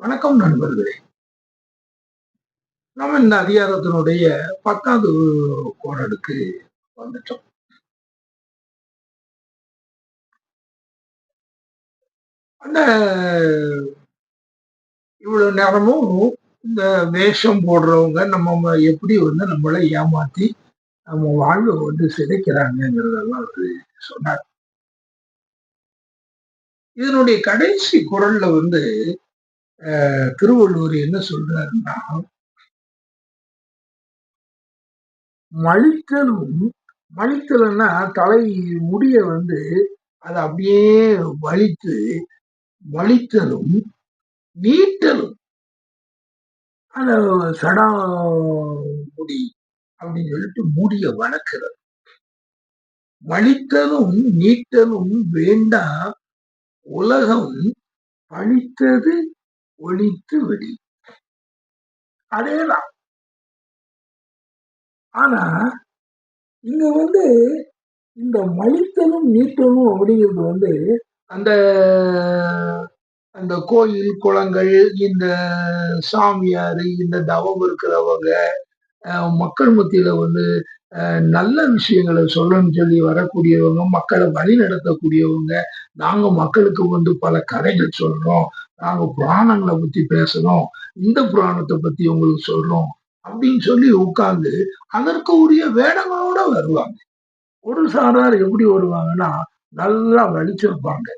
வணக்கம் நண்பர்களே. நம்ம இந்த அதிகாரத்தினுடைய பத்தாவது கோடலுக்கு வந்துட்டோம். அந்த இவ்வளவு நேரமும் இந்த வேஷம் போடுறவங்க நம்ம எப்படி வந்து நம்மளை ஏமாத்தி நம்ம வாழ்வை வந்து சிதைக்கிறாங்கிறதெல்லாம் வந்து சொன்னார். இதனுடைய கடைசி குரல்ல வந்து திருவள்ளுவர் என்ன சொல்றாருன்னா மழித்தலும் மழித்தல்னா தலை முடிய வந்து அதை அப்படியே வலித்து வலித்தலும் நீட்டலும். அத சடா முடி அப்படின்னு சொல்லிட்டு முடிய வளர்க்கிறது. வலித்தலும் நீட்டலும் வேண்டா உலகம் பழித்தது ஒழித்து விடி. அதேதான். ஆனா இங்க வந்து இந்த மலித்தலும் நீட்டலும் அப்படிங்கிறது வந்து அந்த அந்த கோயில் குளங்கள் இந்த சாமியார் இந்த தவம் இருக்கிறவங்க மக்கள் மத்தியில வந்து நல்ல விஷயங்களை சொல்லணும்னு சொல்லி வரக்கூடியவங்க மக்களை வழி நடத்தக்கூடியவங்க நாங்க மக்களுக்கு வந்து பல கதைகள் சொல்றோம் நாங்க புராணங்களை பத்தி பேசுறோம் இந்த புராணத்தை பத்தி உங்களுக்கு சொல்றோம் அப்படின்னு சொல்லி உட்கார்ந்து அதற்கு உரிய வேடங்களோட வருவாங்க. ஒரு சாரார் எப்படி வருவாங்கன்னா நல்லா வலிச்சிருப்பாங்க.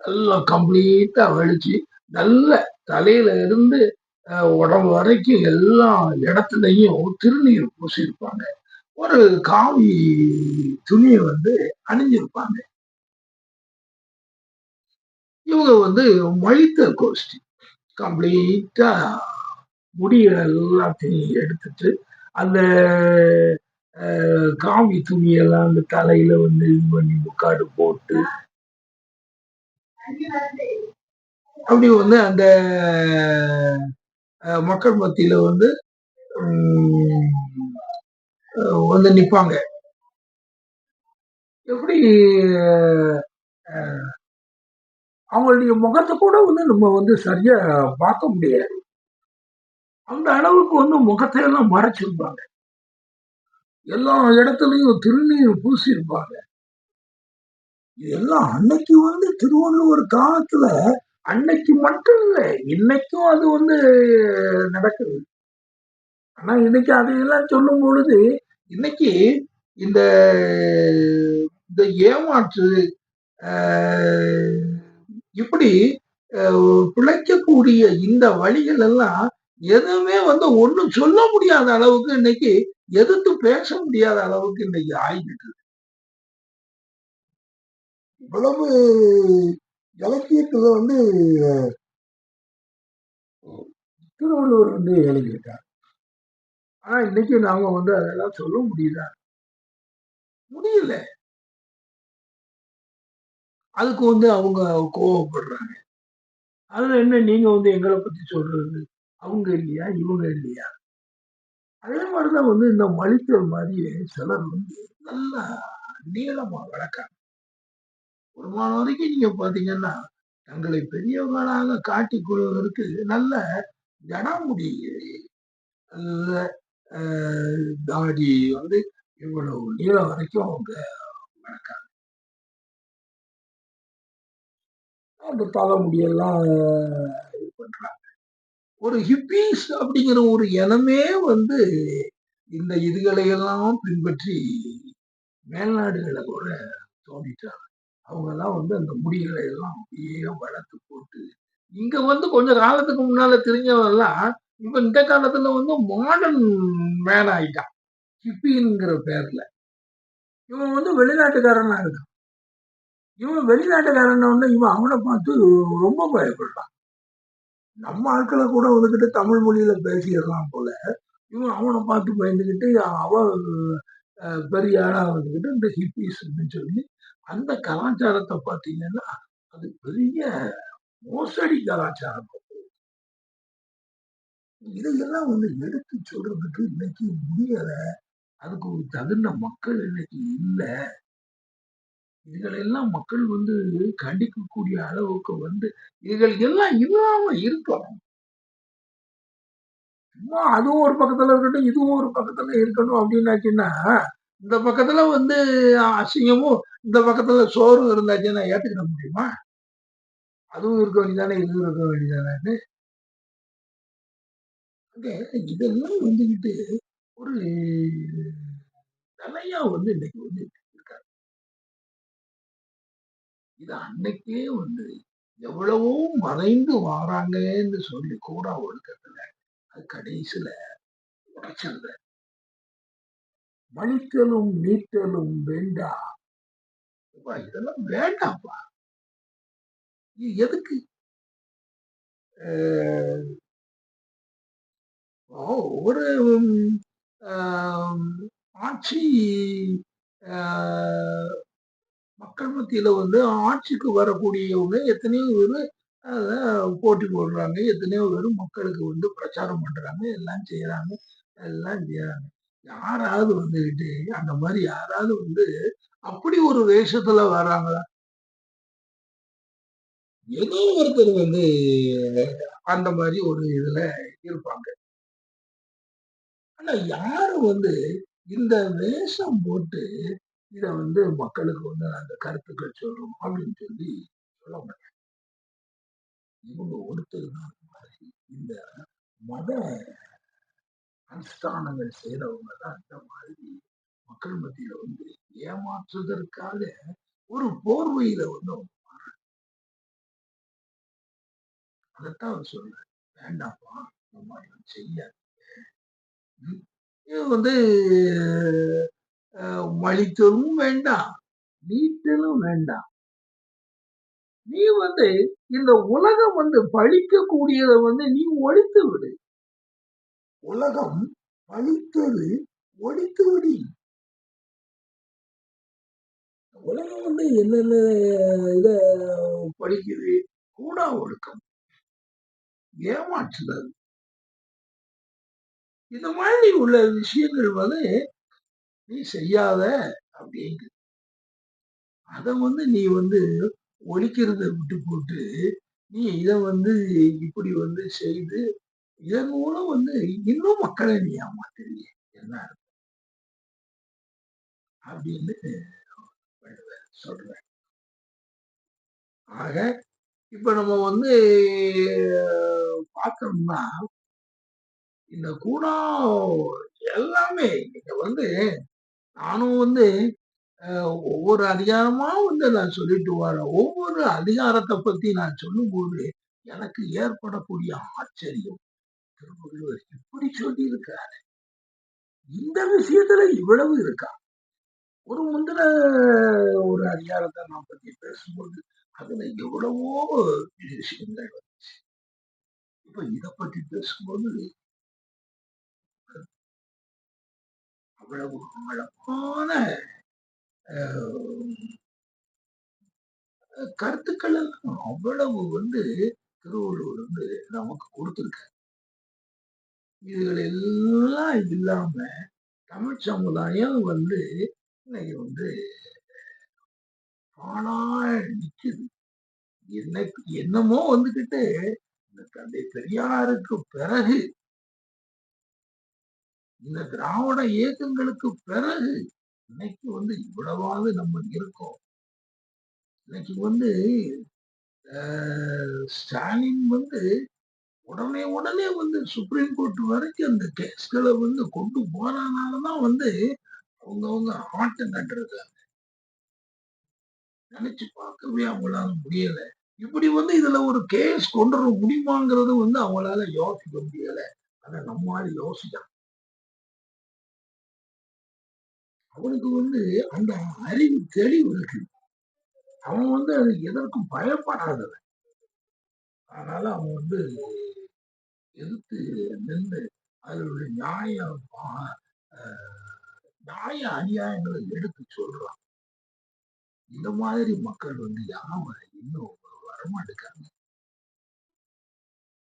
நல்லா கம்ப்ளீட்டா வலிச்சு நல்ல தலையில இருந்து உடம்பு வரைக்கும் எல்லா இடத்துலையும் திருநீர் பூசியிருப்பாங்க. ஒரு காவி துணியை வந்து அணிஞ்சிருப்பாங்க. இவங்க வந்து மழித்த கோஷ்டி. கம்ப்ளீட்டா முடிகளை எல்லாத்தையும் எடுத்துட்டு அந்த காவி துணியெல்லாம் அந்த தலையில வந்து இது பண்ணி முக்காடு போட்டு அப்படி வந்து அந்த மக்கள் மத்தியில வந்து வந்து நிற்பாங்க எப்படி அவங்களுடைய முகத்தை கூட வந்து நம்ம வந்து சரியா பார்க்க முடியாது அந்த அளவுக்கு வந்து முகத்தையெல்லாம் மறைச்சிருப்பாங்க. எல்லா இடத்துலையும் திருநீர் பூசியிருப்பாங்க இதெல்லாம் அன்னைக்கு வந்து திருவள்ளுவர் காலத்துல அன்னைக்கு மட்டும் இல்லை இன்னைக்கும் அது வந்து நடக்குது. ஆனா இன்னைக்கு அதையெல்லாம் சொல்லும் பொழுது இன்னைக்கு இந்த இந்த ஏமாற்று இப்படி பிழைக்கக்கூடிய இந்த வழிகள் எல்லாம் எதுவுமே வந்து ஒண்ணும் சொல்ல முடியாத அளவுக்கு இன்னைக்கு எதிர்த்து பேச முடியாத அளவுக்கு இன்னைக்கு ஆகிட்டு இவ்வளவு இலக்கியத்துல வந்து திருவள்ளுவர் வந்து எழுதியிருக்கார் ஆனா இன்னைக்கு நாம வந்து அதெல்லாம் சொல்ல முடியல. முடியல. அதுக்கு வந்து அவங்க கோவப்படுறாங்க. அதுல என்ன நீங்க வந்து எங்களை பத்தி சொல்றது? அவங்க இல்லையா? இவங்க இல்லையா? அதே மாதிரிதான் வந்து இந்த மலித்தல் மாதிரி சிலர் வந்து நல்லா நீளமா வளர்க்காங்க ஒரு மாதம் வரைக்கும் நீங்க பாத்தீங்கன்னா தங்களை பெரியவர்களாக காட்டிக் கொள்வதற்கு நல்ல ஜனமுடி நல்ல தாடி வந்து இவ்வளவு நீளம் வரைக்கும் அவங்க வளர்க்காங்க. அந்த தலைமுடியெல்லாம் இது பண்றாங்க. ஒரு ஹிப்பீஸ் அப்படிங்கிற ஒரு இனமே வந்து இந்த இதுகளையெல்லாம் பின்பற்றி மேல்நாடுகளை கூட தோண்டிட்டாங்க. அவங்க எல்லாம் வந்து அந்த முடிகளை எல்லாம் அப்படியே வளர்த்து போட்டு இங்க வந்து கொஞ்ச காலத்துக்கு முன்னால தெரிஞ்சவெல்லாம் இப்ப இந்த காலத்துல வந்து மாடர்ன் மேன் ஆயிட்டான். ஹிப்பிங்கிற பேர்ல. இவன் வந்து வெளிநாட்டுக்காரனா இருக்கான். இவன் வெளிநாட்டுக்காரன் வந்து இவன் அவனை பார்த்து ரொம்ப பயப்படுறான் நம்ம ஆட்களை கூட வந்துக்கிட்டு தமிழ் மொழியில பேசிடலாம் போல. இவன் அவனை பார்த்து பயந்துக்கிட்டு அவன் பெரிய ஆளாக வந்துக்கிட்டு இந்த ஹிப்பிஸ்ன்னு சொல்லி அந்த கலாச்சாரத்தை பார்த்தீங்கன்னா அது பெரிய மோசடி கலாச்சாரம். இதையெல்லாம் வந்து எடுத்து சொல்றதுக்கு இன்னைக்கு முடியல அதுக்கு ஒரு தகுந்த மக்கள் இன்னைக்கு இல்லை இதுகளெல்லாம் மக்கள் வந்து கண்டிக்கக்கூடிய அளவுக்கு வந்து இதுகள் எல்லாம் இல்லாம இருக்கணும் சும்மா அதுவும் ஒரு பக்கத்துல இருக்கட்டும், இதுவும் ஒரு பக்கத்துல இருக்கணும் அப்படின்னாச்சுன்னா இந்த பக்கத்துல வந்து அசிங்கமும், இந்த பக்கத்துல சோறும் இருந்தாச்சுன்னா ஏத்துக்கிட முடியுமா? அதுவும் இருக்க வேண்டியதானே, இதுவும் இருக்க வேண்டியதானேன்னு. அங்க இதெல்லாம் வந்துகிட்டு ஒரு நிலையா வந்து இன்னைக்கு வந்து இருக்காரு. இது அன்னைக்கே வந்து எவ்வளவோ மறைந்து வாராங்கன்னு சொல்லி கூட ஒழுக்கத்துல அது கடைசியில உடைச்சிருந்த மலித்தலும் நீட்டலும் வேண்டா. இதெல்லாம் வேண்டாம்ப்பா. எதுக்கு? ஒரு ஆட்சி ஆஹ், மக்கள் மத்தியில வந்து ஆட்சிக்கு வரக்கூடியவங்க எத்தனையோ பேர் போட்டி போடுறாங்க. எத்தனையோ பேர் மக்களுக்கு வந்து பிரச்சாரம் பண்றாங்க. எல்லாம் செய்யறாங்க எல்லாம் செய்யறாங்க யாராவது வந்துகிட்டு அந்த மாதிரி யாராவது வந்து அப்படி ஒரு வேஷத்துல வர்றாங்களா ஏதோ ஒருத்தர் வந்து அந்த மாதிரி ஒரு இதுல இருப்பாங்க. ஆனா யாரும் வந்து இந்த வேஷம் போட்டு இத வந்து மக்களுக்கு வந்து அந்த கருத்துக்கள் சொல்றோம் அப்படின்னு சொல்லி சொல்ல மாட்டாங்க. இவங்க ஒருத்தர் தான் அந்த மாதிரி இந்த மத அனுஷ்டானங்கள் செய்யறவங்க தான் இந்த மாதிரி மக்கள் மத்தியில வந்து ஏமாற்றுவதற்காக ஒரு போர்வையில வந்து அவங்க அதைத்தான் அவர் சொல்ற வேண்டாம்ப்பா இந்த மாதிரி செய்யாது இது வந்து அஹ், வேண்டாம் நீட்டலும் வேண்டாம். நீ வந்து இந்த உலகம் வந்து பழிக்கக்கூடியதை வந்து நீ ஒழித்து விடு. உலகம் பழித்தது ஒழித்து விடி. உலகம் வந்து என்னென்ன இத படிக்குது கூடா ஒழுக்கம். ஏமாற்றுதல். இந்த மாதிரி உள்ள விஷயங்கள் வந்து நீ செய்யாத அப்படின்னு அதை வந்து நீ வந்து ஒழிக்கிறத விட்டு போட்டு நீ இதை வந்து இப்படி வந்து செய்து இதன் மூலம் வந்து இன்னும் மக்களை நீ ஏமாத்துறீங்க என்ன அப்படின்னு சொல்றேன் ஆக இப்ப நம்ம வந்து பார்த்தோம்னா இந்த கூடா எல்லாமே நீங்க வந்து நானும் வந்து அஹ், ஒவ்வொரு அதிகாரமா வந்து நான் சொல்லிட்டு வரேன் ஒவ்வொரு அதிகாரத்தை பத்தி நான் சொல்லும்போது எனக்கு ஏற்படக்கூடிய ஆச்சரியம். திருவள்ளுவர் இப்படி சொல்லி இருக்காரு இந்த விஷயத்துல இவ்வளவு இருக்கா? ஒரு முந்தின ஒரு அதிகாரத்தை நான் பத்தி பேசும்போது அதுல எவ்வளவோ விஷயங்கள் வந்துச்சு. இப்ப இத பத்தி பேசும்போது அவ்வளவு ஆழமான கருத்துக்கள் எல்லாம் அவ்வளவு வந்து திருவள்ளுவர் வந்து நமக்கு கொடுத்திருக்காரு. இதுகள் எல்லாம் இல்லாம தமிழ் சமுதாயம் வந்து இன்னைக்கு வந்து பாழா நிக்குது. என்ன என்னமோ வந்துகிட்டு இந்த தந்தை பெரியாருக்கு பிறகு இந்த திராவிட இயக்கங்களுக்கு பிறகு இன்னைக்கு வந்து இவ்வளவாவது நம்ம இருக்கோம். இன்னைக்கு வந்து ஸ்டாலின் வந்து உடனே உடனே வந்து சுப்ரீம் கோர்ட் வரைக்கும் அந்த கேஸ்களை வந்து கொண்டு போறதுனாலதான் வந்து அவங்கவங்க ஆட்டம் கட்டிருக்காங்க நினைச்சு பார்க்கவே அவங்களால முடியல. இப்படி வந்து இதுல ஒரு கேஸ் கொண்டு வர முடியுமாங்கிறது வந்து அவங்களால யோசிக்க முடியல. அதை நம்மளால யோசிக்கலாம் அவனுக்கு வந்து அந்த அறிவு தெளிவு இருக்கு அவன் வந்து அது எதற்கும் பயப்படாதவன். அதனால அவன் வந்து எதிர்த்து நின்று அதனுடைய நியாய பா- நியாய அநியாயங்களை எடுத்து சொல்றான். இந்த மாதிரி மக்கள் வந்து யாரும் இன்னும் வரமாட்டேங்காங்க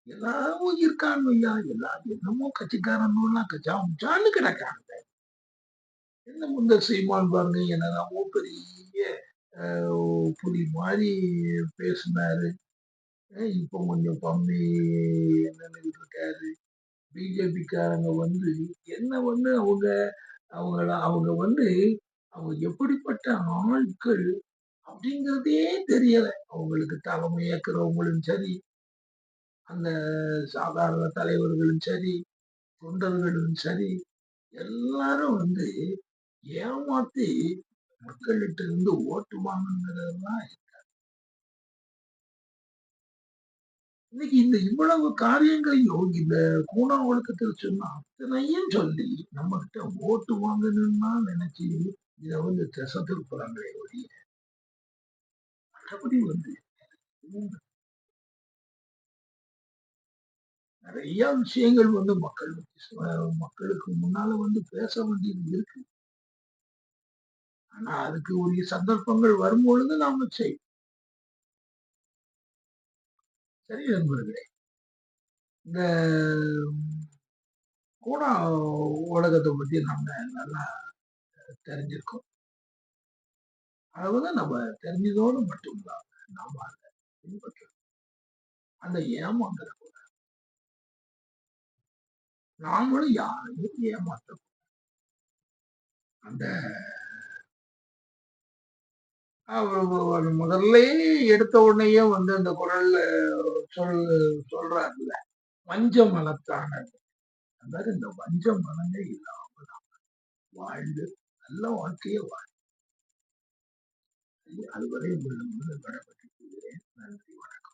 எல்லாரும் இருக்காங்க ஐயா. எல்லாரும் என்னமோ கட்சிக்காரன்லாம் கச்சாமுச்சான்னு கிடக்காங்க. என்ன முந்த சீமான் பாருங்க என்னென்னமோ பெரிய புலி மாதிரி பேசினாரு. இப்போ இப்ப கொஞ்சம் பம்மி நின்னுகிட்டு இருக்காரு? பிஜேபிக்காரங்க வந்து என்ன வந்து அவங்க அவங்கள அவங்க வந்து அவங்க எப்படிப்பட்ட ஆட்கள் அப்படிங்கிறதே தெரியல. அவங்களுக்கு தலைமை ஏற்கிறவங்களும் சரி அந்த சாதாரண தலைவர்களும் சரி தொண்டர்களும் சரி எல்லாரும் வந்து ஏமாத்தி மக்கள்கிட்ட இருந்து ஓட்டு வாங்குங்கிறதெல்லாம் இன்னைக்கு இந்த இவ்வளவு காரியங்களையும் இந்த கூணா ஒழுக்கத்தில் சொன்ன அத்தனையும் சொல்லி நம்ம கிட்ட ஓட்டு வாங்கணும்னா நினைச்சு இத வந்து திசை திருப்புறாங்களே ஒழிய மற்றபடி வந்து நிறைய விஷயங்கள் வந்து மக்கள் மக்களுக்கு முன்னால வந்து பேச வேண்டியது இருக்கு. ஆனா அதுக்கு உரிய சந்தர்ப்பங்கள் வரும்பொழுது நாம செய்வோம் சரி நண்பர்களே இந்த கூடா ஊடகத்தை பத்தி நம்ம நல்லா தெரிஞ்சிருக்கோம். அதாவது நம்ம தெரிஞ்சதோடு மட்டும்தான் நாம அதை பின்பற்றணும். அந்த ஏமாந்துட நாமளும் யாரையும் ஏமாற்ற அந்த முதல்ல எடுத்த உடனேயே வந்து அந்த குரல்ல சொல் சொல்றாருல வஞ்ச மனத்தானது அதாவது இந்த வஞ்ச மனமே இல்லாமல் வாழ்ந்து நல்ல வாழ்க்கையை வாழ் அதுவரை உங்களிடம் கடைபற்றி நன்றி வணக்கம்.